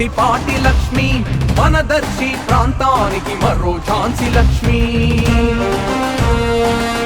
రథంలోన లక్ష్మి. మనదర్శి ప్రాంతానికి మరో ఝాన్సీ లక్ష్మి.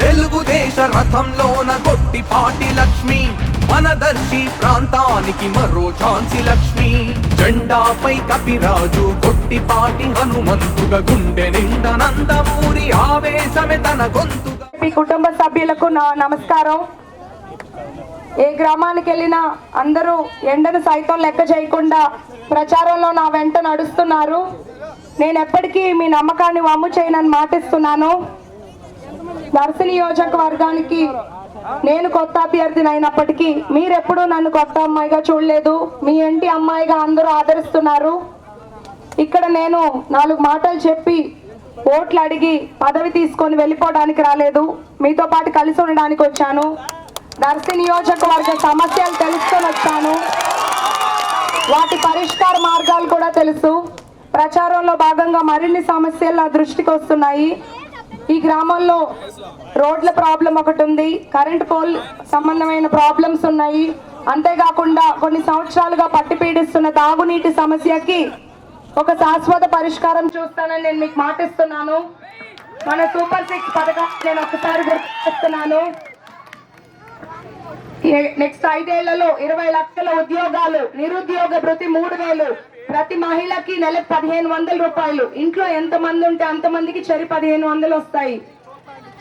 తెలుగుదేశ రథంలోన గొట్టిపాటి లక్ష్మి. మనదర్శి ప్రాంతానికి మరో ఝాన్సీ లక్ష్మి. జెండాపై కపిరాజు గొట్టిపాటి హనుమంతుగా గుండె నిండనందమూరి ఆవేశమే తన గొంతుగా. మీ కుటుంబ సభ్యులకు నా నమస్కారం. ఏ గ్రామానికి వెళ్ళినా అందరూ ఎండను సైతం లెక్క చేయకుండా ప్రచారంలో నా వెంట నడుస్తున్నారు. నేను ఎప్పటికీ మీ నమ్మకాన్ని వమ్ము చేయనని మాటిస్తున్నాను. దర్శి నియోజకవర్గానికి నేను కొత్త అభ్యర్థిని అయినప్పటికీ మీరెప్పుడూ నన్ను కొత్త అమ్మాయిగా చూడలేదు. మీ ఇంటి అమ్మాయిగా అందరూ ఆదరిస్తున్నారు. ఇక్కడ నేను నాలుగు మాటలు చెప్పి ఓట్లు అడిగి పదవి తీసుకొని వెళ్ళిపోవడానికి రాలేదు. మీతో పాటు కలిసి ఉండడానికి వచ్చాను. దర్శి నియోజకవర్గ సమస్యలు తెలుసుకొని వచ్చాను. వాటి పరిష్కార మార్గాలు కూడా తెలుసు. ప్రచారంలో భాగంగా మరిన్ని సమస్యలు నా దృష్టికి వస్తున్నాయి. ఈ గ్రామంలో రోడ్ల ప్రాబ్లం ఒకటి ఉంది. కరెంట్ పోల్ సంబంధమైన ప్రాబ్లమ్స్ ఉన్నాయి. అంతేకాకుండా కొన్ని సంవత్సరాలుగా పట్టి పీడిస్తున్న తాగునీటి సమస్యకి ఒక శాశ్వత పరిష్కారం చూస్తానని నేను మీకు మాటిస్తున్నాను. మన సూపర్ సిక్స్ పథకాన్ని నేను ఒకసారి గుర్తిస్తున్నాను నెక్స్ట్ ఐదేళ్ళలో ఇరవై లక్షల ఉద్యోగాలు నిరుద్యోగ ప్రతి మూడు వేలు. ప్రతి మహిళకి నెల పదిహేను వందల రూపాయలు. ఇంట్లో ఎంత మంది ఉంటే అంతమందికి చెరి పదిహేను వందలు వస్తాయి.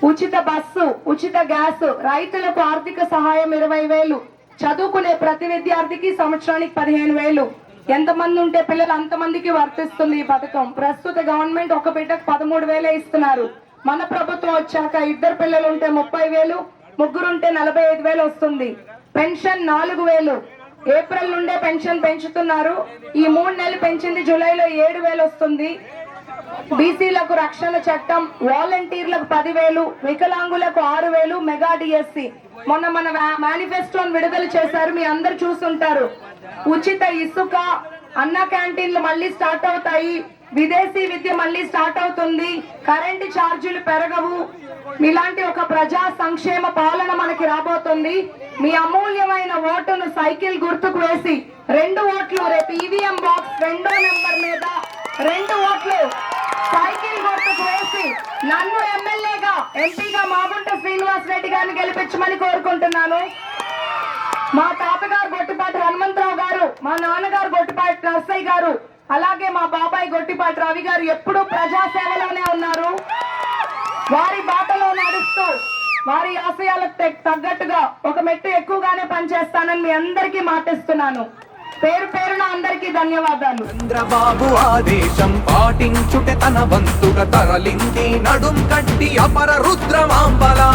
ఉచిత బస్సు ఉచిత గ్యాస్ రైతులకు ఆర్థిక సహాయం ఇరవై వేలు. చదువుకునే ప్రతి విద్యార్థికి సంవత్సరానికి పదిహేను వేలు. ఎంతమంది ఉంటే పిల్లలు అంతమందికి వర్తిస్తుంది ఈ పథకం. ప్రస్తుత గవర్నమెంట్ ఒక బిడ్డకు పదమూడు వేలే ఇస్తున్నారు. మన ప్రభుత్వం వచ్చాక ఇద్దరు పిల్లలు ఉంటే ముప్పై వేలు. ముగ్గురుంటే నలభై ఐదు వేలు వస్తుంది. పెన్షన్ నాలుగు వేలు. ఏప్రిల్ నుండే పెన్షన్ పెంచుతున్నారు. ఈ మూడు నెలలు పెంచింది జూలైలో ఏడు వేలు వస్తుంది. బీసీలకు రక్షణ చట్టం వాలంటీర్లకు పదివేలు వికలాంగులకు ఆరు వేలు మెగా డిఎస్సి. మొన్న మన మేనిఫెస్టోను విడుదల చేశారు మీ అందరు చూసుంటారు. ఉచిత ఇసుక అన్న క్యాంటీన్లు మళ్ళీ స్టార్ట్ అవుతాయి. విదేశీ విద్య మళ్ళీ స్టార్ట్ అవుతుంది. కరెంటు ఛార్జీలు పెరగవు. ఇలాంటి ఒక ప్రజా సంక్షేమ పాలన మనకి రాబోతుంది. మీ అమూల్యమైన ఓటును సైకిల్ గుర్తుకు వేసి రెండు ఓట్లు రేపు ఈవీఎం బాక్స్ రెండో నెంబర్ మీద రెండు ఓట్లు సైకిల్ గుర్తుకు వేసి నన్ను ఎమ్మెల్యేగా ఎంపీగా మాగుంట శ్రీనివాస్ రెడ్డి గారిని గెలిపించమని కోరుకుంటున్నాను. మా తాతగారు గొట్టిపాటి హనుమంతరావు గారు మా నాన్నగారు గొట్టిపాటి నర్సయ్య గారు అలాగే మా బాబాయ్ గొట్టిపాటి రవి గారు ఎప్పుడూ ప్రజాసేవలోనే ఉన్నారు. వారి బాటలో నడుస్తూ వారి ఆశయాలకు తగ్గట్టుగా ఒక మెట్టు ఎక్కువగానే పనిచేస్తానని మీ అందరికీ మాటిస్తున్నాను. పేరు పేరున అందరికీ ధన్యవాదాలు. చంద్రబాబు ఆదేశం పాటించుటే తన వంతుగా తరలింది నడుం కట్టి అపర రుద్రమాంబలా.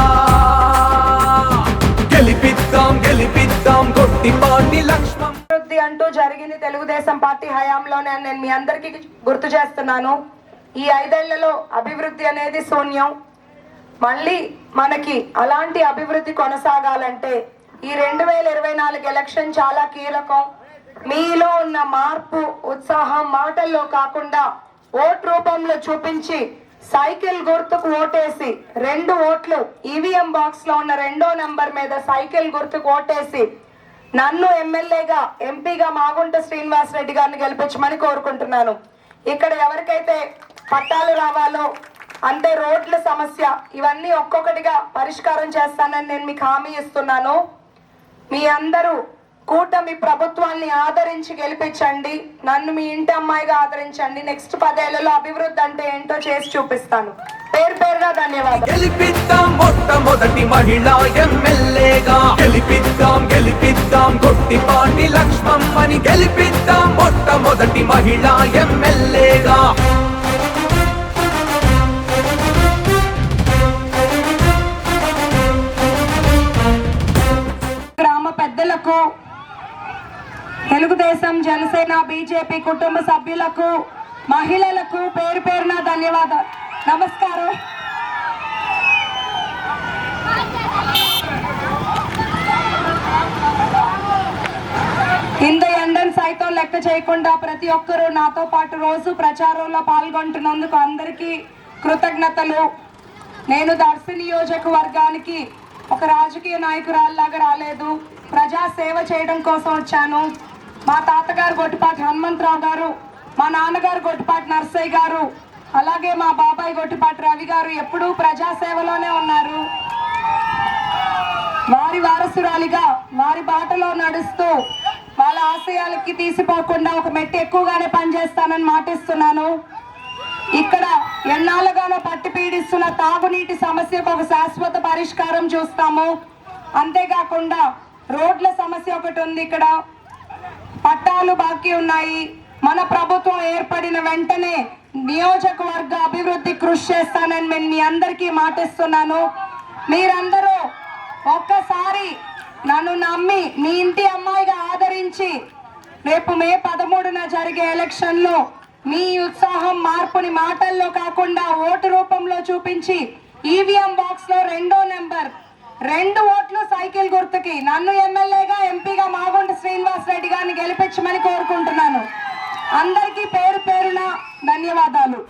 గెలిపిద్దాం గెలిపిద్దాం గొట్టిపాటి లక్ష్మం. అభివృద్ధి అంటూ జరిగింది తెలుగుదేశం పార్టీ హయాంలోనే నేను మీ అందరికీ గుర్తు చేస్తున్నాను. ఈ ఐదేళ్ళలో అభివృద్ధి అనేది శూన్యం. మళ్ళీ మనకి అలాంటి అభివృద్ధి కొనసాగాలంటే ఈ రెండు వేల ఇరవై నాలుగు ఎలక్షన్ చాలా కీలకం. మీలో ఉన్న మార్పు ఉత్సాహం మాటల్లో కాకుండా ఓట్ రూపంలో చూపించి సైకిల్ గుర్తుకు ఓటేసి రెండు ఓట్లు ఈవీఎం బాక్స్లో ఉన్న రెండో నంబర్ మీద సైకిల్ గుర్తుకు ఓటేసి నన్ను ఎమ్మెల్యేగా ఎంపీగా మాగుంట శ్రీనివాస్ రెడ్డి గారిని గెలిపించమని కోరుకుంటున్నాను. ఇక్కడ ఎవరికైతే పట్టాలు రావాలో. అంటే రోడ్ల సమస్య. ఇవన్నీ ఒక్కొక్కటిగా పరిష్కారం చేస్తానని నేను మీకు హామీ ఇస్తున్నాను. మీ అందరూ కూటమి ప్రభుత్వాన్ని ఆదరించి గెలిపించండి. నన్ను మీ ఇంటి అమ్మాయిగా ఆదరించండి. నెక్స్ట్ పదేళ్ళలో అభివృద్ధి అంటే ఏంటో చేసి చూపిస్తాను. పేరు పేరుగా ధన్యవాదాలు. గెలిపిద్దాం మొట్టమొదటి మహిళా ఎమ్మెల్యేగా. గెలిపిద్దాం గెలిపిద్దాం గొట్టిపాటి లక్ష్మమ్మని గెలిపిద్దాం మొట్టమొదటి మహిళా ఎమ్మెల్యేగా. తెలుగుదేశం జనసేన బీజేపీ కుటుంబ సభ్యులకు మహిళలకు పేరు పేరున ధన్యవాదాలు. నమస్కారం. ఇంత ఎండను సైతం లెక్క చేయకుండా ప్రతి ఒక్కరూ నాతో పాటు రోజు ప్రచారంలో పాల్గొంటున్నందుకు అందరికీ కృతజ్ఞతలు. నేను దర్శ నియోజకవర్గానికి ఒక రాజకీయ నాయకురాల్లాగా రాలేదు. ప్రజా సేవ చేయడం కోసం వచ్చాను. మా తాతగారు గొట్టిపాటి హనుమంతరావు గారు మా నాన్నగారు గొట్టిపాటి నర్సయ్య గారు అలాగే మా బాబాయ్ గొట్టిపాటి రవి గారు ఎప్పుడూ ప్రజాసేవలోనే ఉన్నారు. వారి వారసురాలిగా వారి బాటలో నడుస్తూ వాళ్ళ ఆశయాలకి తీసిపోకుండా ఒక మెట్టు ఎక్కువగానే పనిచేస్తానని మాటిస్తున్నాను. ఇక్కడ ఎన్నాళ్ళుగానో పట్టి పీడిస్తున్న తాగునీటి సమస్యకు ఒక శాశ్వత పరిష్కారం చూస్తాము. అంతేకాకుండా రోడ్ల సమస్య ఒకటి ఉంది ఇక్కడ. పట్టాలు బాకీ ఉన్నాయి. మన ప్రభుత్వం ఏర్పడిన వెంటనే నియోజకవర్గ అభివృద్ధి కృషి చేస్తానని నేను మీ అందరికీ మాటిస్తున్నాను. మీరందరూ ఒక్కసారి నన్ను నమ్మి మీ ఇంటి అమ్మాయిగా ఆదరించి రేపు మే పదమూడున జరిగే ఎలక్షన్లో మీ ఉత్సాహం మార్పుని మాటల్లో కాకుండా ఓటు రూపంలో చూపించి ఈవీఎం బాక్స్లో రెండో నెంబర్ రెండు ఓట్లు సైకిల్ గుర్తుకి. నన్ను ఎమ్మెల్యేగా ఎంపీగా మాగుంట శ్రీనివాస్ రెడ్డి గారిని గెలిపించమని కోరుకుంటున్నాను. అందరికీ పేరు పేరున ధన్యవాదాలు.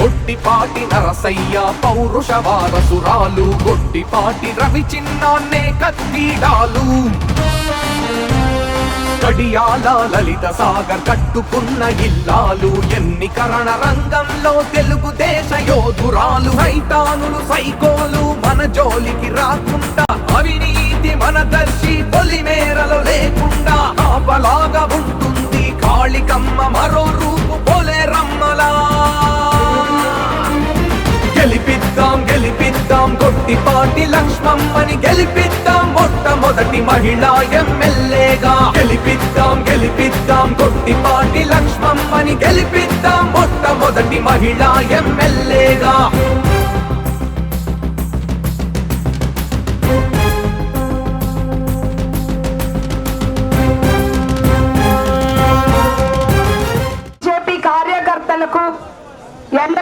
గొట్టిపాటి నరసయ్య పౌరుష వారసురాలు గొట్టిపాటి రవి చిన్నాన్నే కత్తిడాలు. కడియాల లలిత సాగర్ కట్టుకున్న ఇల్లాలు ఎన్నికరణ రంగంలో తెలుగుదేశ యోధురాలు సైతానులు సైకోలు మన జోలికి రాకుండా అవినీతి మన దర్శి పొలిమేరలు లేకుండా కాపలాగా ఉంటుంది కాళికమ్మ మరో రూపు పొలేరమ్మలా గెలిపిద్దాం గెలిపిద్దాం కొట్టిపాటి లక్ష్మమ్మని గెలిపిద్దాం. మొట్టమొదటి మహిళా ఎమ్మెల్యేగా. గెలిపిద్దాం గెలిపిద్దాం. గొట్టిపాటి లక్ష్మమ్మని గెలిపిద్దాం. మొట్టమొదటి మహిళా ఎమ్మెల్యేగా. బీజేపీ కార్యకర్తలకు ఎండలు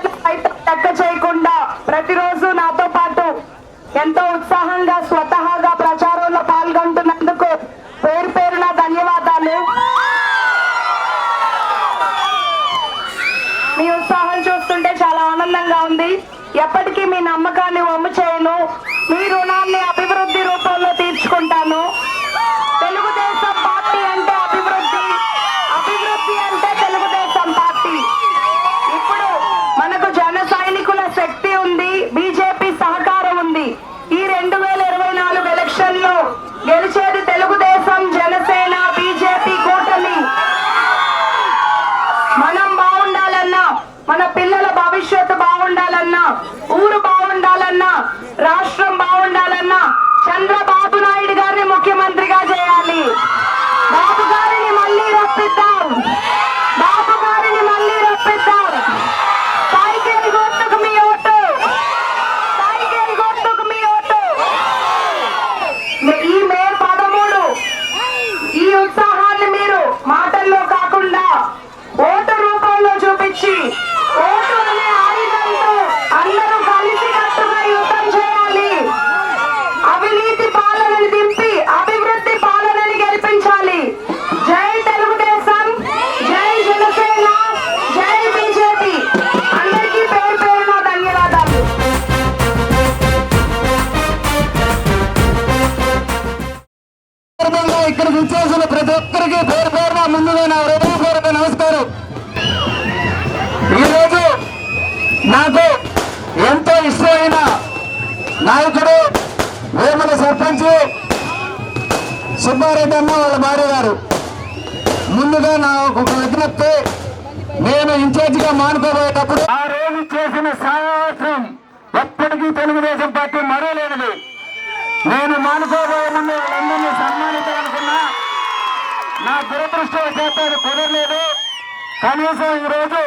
ఊరు బాగుండాలన్నా రాష్ట్రం బాగుండాలన్నా చంద్ర సుబ్బారెడ్డి అమ్మ వాళ్ళ భార్య గారు. ముందుగా నా ఒక విజ్ఞప్తి నేను ఇన్ఛార్జిగా మానుకోబోయేటప్పుడు ఆ రోజు చేసిన సాహసం ఎప్పటికీ తెలుగుదేశం పార్టీ మరవలేనిది. నేను మానుకోబోయే ముందు వాళ్ళందరినీ సన్మానించాలనుకున్నా. నా దురదృష్టవశాత్తు అది కుదరలేదు. కనీసం ఈరోజు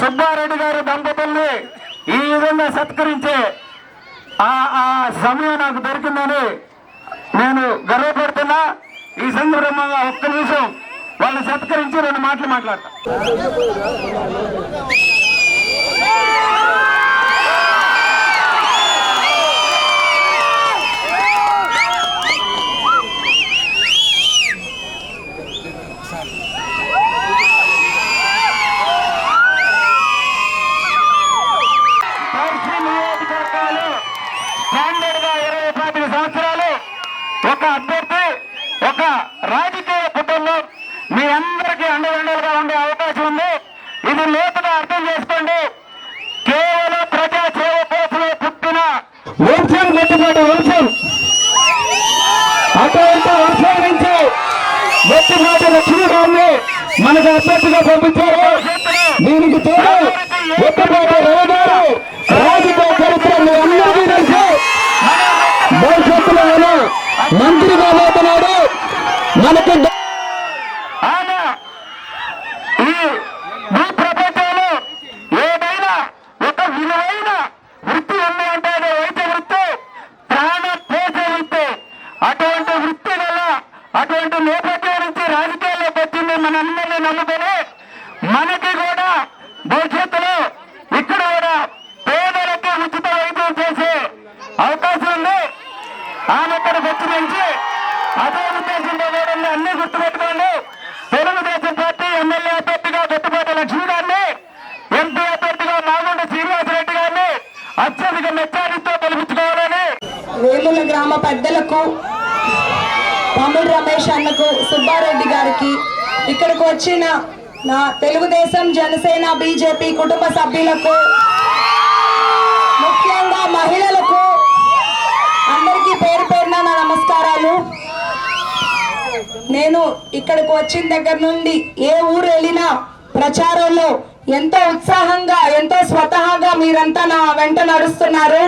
సుబ్బారెడ్డి గారి దంపతుల్ని ఈ విధంగా సత్కరించే ఆ ఆ సమయం నాకు దొరికిందని నేను గర్వ ఈ సందర్భంగా ఒక్క నిమిషం వాళ్ళు సత్కరించి రెండు మాటలు మాట్లాడతా. దర్శి నియోజకవర్గాలు స్టాండర్డ్గా ఒక అభ్యర్థి ఒక రాజకీయ కుటుంబం. మీ అందరికీ అండదండలుగా ఉండే అవకాశం ఉంది. ఇది లోతుగా అర్థం చేసుకోండి. కేవలం ప్రజా సేవ కోసమే పుట్టిన వంశం గట్టిపాటి వంశం అటువంటి వంశం నుంచి గట్టిపాటి లక్ష్మీ మనకు అభ్యర్థిగా పంపించారు. దీనికి తోడు గట్టిపాటి రవి రాజకీయ చరిత్ర అందరికీ తెలుసు. భవిష్యత్తులో ఆయన మంత్రి కాబోతున్నాడు మనకు ఈ భూ ప్రపంచంలో ఏదైనా ఒక వృత్తి వృత్తి అటువంటి వృత్తి వల్ల అటువంటి నేపథ్యం నుంచి రాజకీయాల్లోకి వచ్చింది మనందరినీ నమ్ముకొని మనకి కూడా భవిష్యత్తులో ఇక్కడ కూడా పేదలకు ఉచిత వైద్యం చేసే అవకాశం ఉంది. ఆమె ఇక్కడికి వచ్చి నుంచి అదే ఉద్దేశంతో కూడా అన్ని గుర్తుపెట్టుకోండి. తెలుగుదేశం పార్టీ ఎమ్మెల్యే అభ్యర్థిగా గొట్టుపాటి లక్ష్మి గారిని ఎంపీ అభ్యర్థిగా నాగుండ శ్రీనివాసరెడ్డి గారిని అత్యధిక మెచ్చారితో గెలిపించుకోవాలని. వేముల గ్రామ పెద్దలకు తమ్ముడు రమేష్ అన్నకు సుబ్బారెడ్డి గారికి ఇక్కడికి వచ్చిన నా తెలుగుదేశం జనసేన బీజేపీ కుటుంబ సభ్యులకు ముఖ్యంగా మహిళలకు అందరికీ పేరు పేరున నా నమస్కారాలు నేను ఇక్కడికి వచ్చిన దగ్గర నుండి ఏ ఊరు వెళ్ళినా ప్రచారంలో ఎంతో ఉత్సాహంగా ఎంతో స్వతహాగా మీరంతా నా వెంట నడుస్తున్నారు.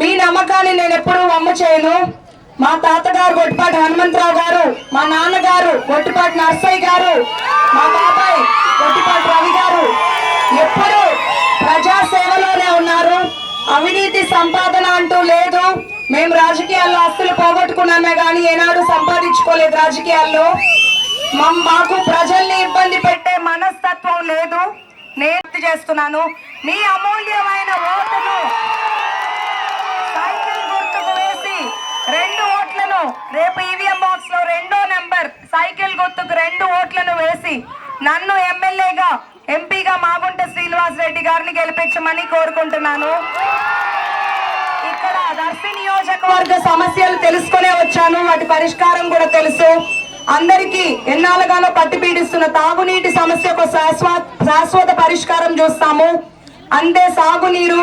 మీ నమ్మకాన్ని నేను ఎప్పుడూ వమ్ము చేయను. మా తాతగారు గొట్టిపాటి హనుమంతరావు గారు మా నాన్నగారు గొట్టిపాటి నర్సయ్య గారు మా బాబాయ్ గొట్టిపాటి రవి గారు ఎప్పుడు ప్రజా సేవలోనే ఉన్నారు. అవినీతి సంపాదన అంటూ మేము రాజకీయాల్లో ఆస్తులు పోగొట్టుకున్నామే కానీ ఏనాడు సంపాదించుకోలేదు రాజకీయాల్లో. మాకు ప్రజల్ని ఇబ్బంది పెట్టే మనస్తత్వం లేదు. నేను చేస్తున్నాను మీ అమూల్యమైన ఓటును సైకిల్ గుర్తుకు వేసి రెండు ఓట్లను రేపు ఈవీఎం బాక్స్లో రెండో నెంబర్ సైకిల్ గుర్తుకు రెండు ఓట్లను వేసి నన్ను ఎమ్మెల్యేగా ఎంపీగా మాగుంట శ్రీనివాస్ రెడ్డి గారిని గెలిపించమని కోరుకుంటున్నాను. దర్శి నియోజకవర్గ సమస్యలు తెలుసుకునే వచ్చాను. వాటి పరిష్కారం కూడా తెలుసు. అందరికీ ఎన్నాళ్ళగానో పట్టిపీడిస్తున్న తాగునీటి సమస్యకు శాశ్వత శాశ్వత పరిష్కారం చూస్తాము. అందే సాగునీరు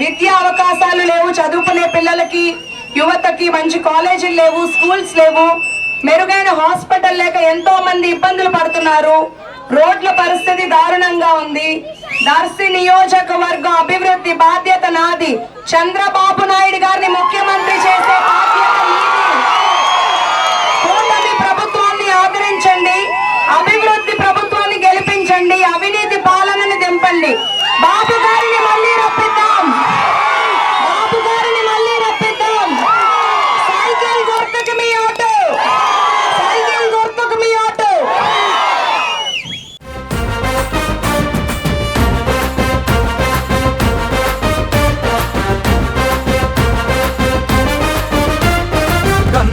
విద్యా అవకాశాలు లేవు చదువుకునే పిల్లలకి యువతకి మంచి కాలేజీలు లేవు స్కూల్స్ లేవు. మెరుగైన హాస్పిటల్ లేక ఎంతో మంది ఇబ్బందులు పడుతున్నారు. రోడ్ల పరిస్థితి దారుణంగా ఉంది. దర్శి నియోజకవర్గం అభివృద్ధి బాధ్యత నాది. చంద్రబాబు నాయుడు గారిని ముఖ్యమంత్రి చేసే బాధ్యత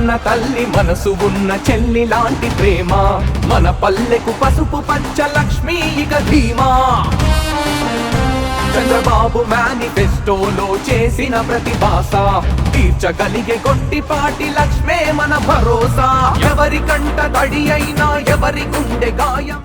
కన్న తల్లి మనసు ఉన్న చెల్లి లాంటి ప్రేమ. మన పల్లెకు పసుపు పంచ లక్ష్మీ ఇక ధీమా. చంద్రబాబు మేనిఫెస్టోలో చేసిన ప్రతి భాష తీర్చగలిగే కొట్టిపాటి లక్ష్మే మన భరోసా. ఎవరి కంట తడి అయినా ఎవరి గుండె గాయం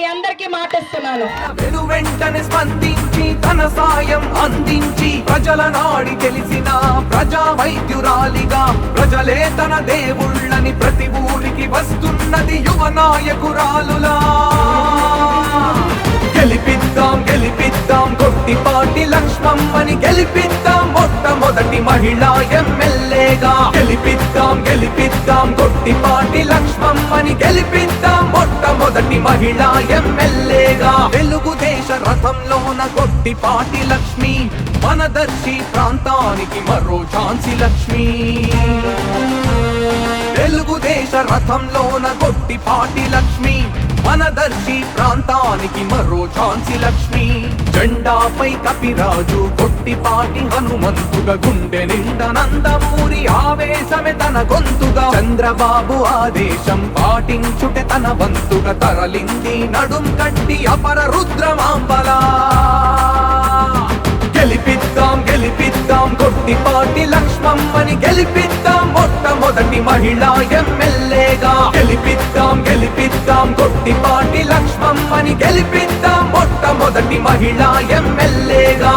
మీ అందరికీ మాటిస్తున్నాను. వెను వెంటనే స్పందించి తన సాయం అందించి ప్రజల నాడి తెలిసిన ప్రజా వైద్యురాలిగా ప్రజలే తన దేవుళ్ళని ప్రతి ఊరికి వస్తున్నది యువ నాయకురాలులా. గెలిపిద్దాం గెలిపిద్దాం. గొట్టిపాటి లక్ష్మమ్మని గెలిపిద్దాం. మొట్టమొదటి మహిళా ఎమ్మెల్యేగా గెలిపిద్దాం గెలిపిద్దాం. గొట్టిపాటి లక్ష్మమ్మని గెలిపిద్దాం. మొట్టమొదటి మహిళా ఎమ్మెల్యేగా తెలుగుదేశ రథంలోన గొట్టిపాటి లక్ష్మి. మన దర్శి ప్రాంతానికి మరో ఝాన్సీ లక్ష్మి. తెలుగుదేశ రథంలోన గొట్టిపాటి లక్ష్మి. మనదర్శి ప్రాంతానికి మరో ఝాన్సీ లక్ష్మి. జెండాపై కపిరాజు కొట్టిపాటి హనుమంతుగా గుండె నిండా నందమూరి ఆవేశమే తన గొంతుగా. చంద్రబాబు ఆదేశం పాటించుటే తన వంతుగా తరలింది నడుం కట్టి అపర రుద్రమాంబలా. గెలిపిద్దాం. కొట్టిపాటి లక్ష్మమ్మని గెలిపిద్దాం. మొట్టమొదటి మహిళా ఎమ్మెల్యేగా గెలిపిద్దాం గెలిపిద్దాం. కొట్టిపాటి లక్ష్మమ్మని గెలిపిద్దాం. మొట్టమొదటి మహిళా ఎమ్మెల్యేగా